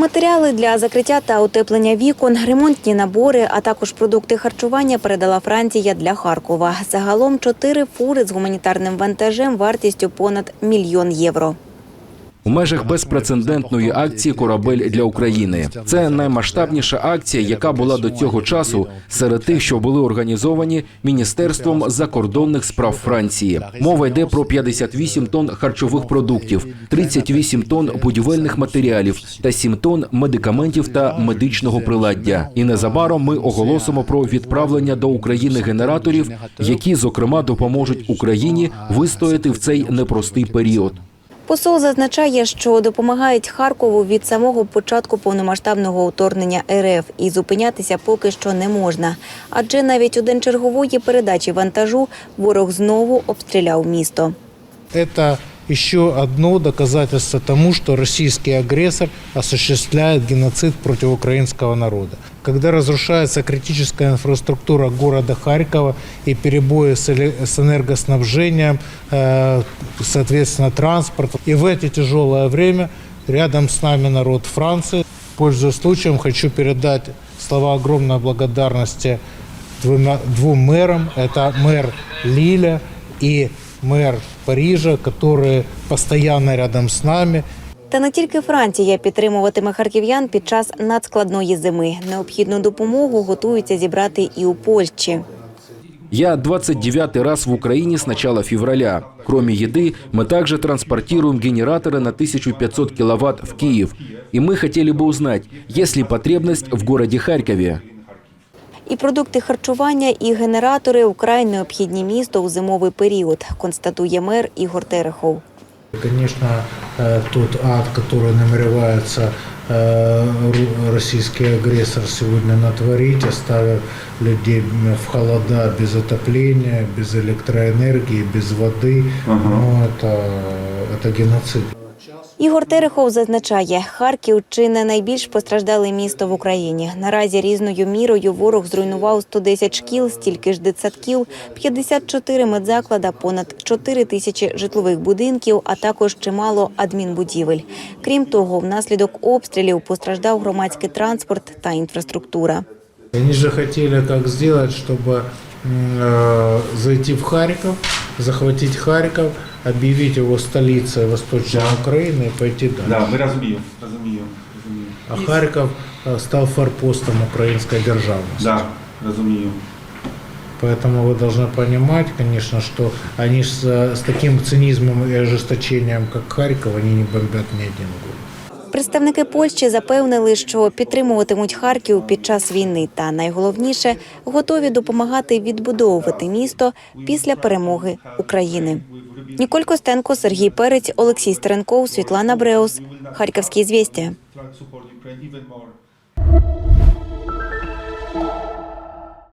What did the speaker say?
Матеріали для закриття та утеплення вікон, ремонтні набори, а також продукти харчування передала Франція для Харкова. Загалом чотири фури з гуманітарним вантажем вартістю понад мільйон євро. У межах безпрецедентної акції Корабель для України це наймасштабніша акція, яка була до цього часу серед тих, що були організовані міністерством закордонних справ Франції. Мова йде про 58 тонн харчових продуктів, 38 тонн будівельних матеріалів та 7 тонн медикаментів та медичного приладдя. І незабаром ми оголосимо про відправлення до України генераторів, які зокрема допоможуть Україні вистояти в цей непростий період. Посол зазначає, що допомагають Харкову від самого початку повномасштабного вторгнення РФ і зупинятися поки що не можна. Адже навіть у день чергової передачі вантажу ворог знову обстріляв місто. Это еще одно доказательство тому, что российский агрессор осуществляет геноцид против украинского народа Когда разрушается критическая инфраструктура города Харькова и перебои с эле- с энергоснабжением, э, соответственно, транспорт. И в это тяжелое время рядом с нами народ Франции. Пользуясь случаем, хочу передать слова огромной благодарности двумя, двум мэрам. Это мэр Лиля и мэр Парижа, которые постоянно рядом с нами. Та не тільки Франція підтримуватиме харків'ян під час надскладної зими. Необхідну допомогу готуються зібрати і у Польщі. Я 29 раз в Украине с начала февраля. Кроме еды, мы также транспортируем генераторы на 1500 киловатт в Киев. И мы хотели бы узнать, есть ли потребность в городе Харькове. І продукти харчування, і генератори вкрай необхідні місто у зимовий період, констатує мер Ігор Терехов. Конечно, э, тот ад, который намеревается э, ру- российский агрессор сегодня натворить, оставив людей в холода без отопления, без электроэнергии, без воды, ну, это, это геноцид. Ігор Терехов зазначає, Харків чи не найбільш постраждале місто в Україні. Наразі різною мірою ворог зруйнував 110 шкіл, стільки ж дитсадків, 54 медзаклада, понад 4 тисячі житлових будинків, а також чимало адмінбудівель. Крім того, внаслідок обстрілів постраждав громадський транспорт та інфраструктура. Они же хотели как сделать, чтобы м, э, зайти в Харьков, захватить Харьков, объявить его столицей Восточной Украины и пойти дальше. Да, ми розуміємо, розумію, розумію. А Харьков э, стал форпостом украинской державности. Да, розумію. Поэтому вы должны понимать, конечно, что они с, э, с таким цинизмом и ожесточением, как Харьков, они не бомбят ни один год. Представники Польщі запевнили, що підтримуватимуть Харків під час війни, та найголовніше готові допомагати відбудовувати місто після перемоги України. Ніколь Костенко, Сергій Перець, Олексій Стеренков, Світлана Бреус. Харківські звістя.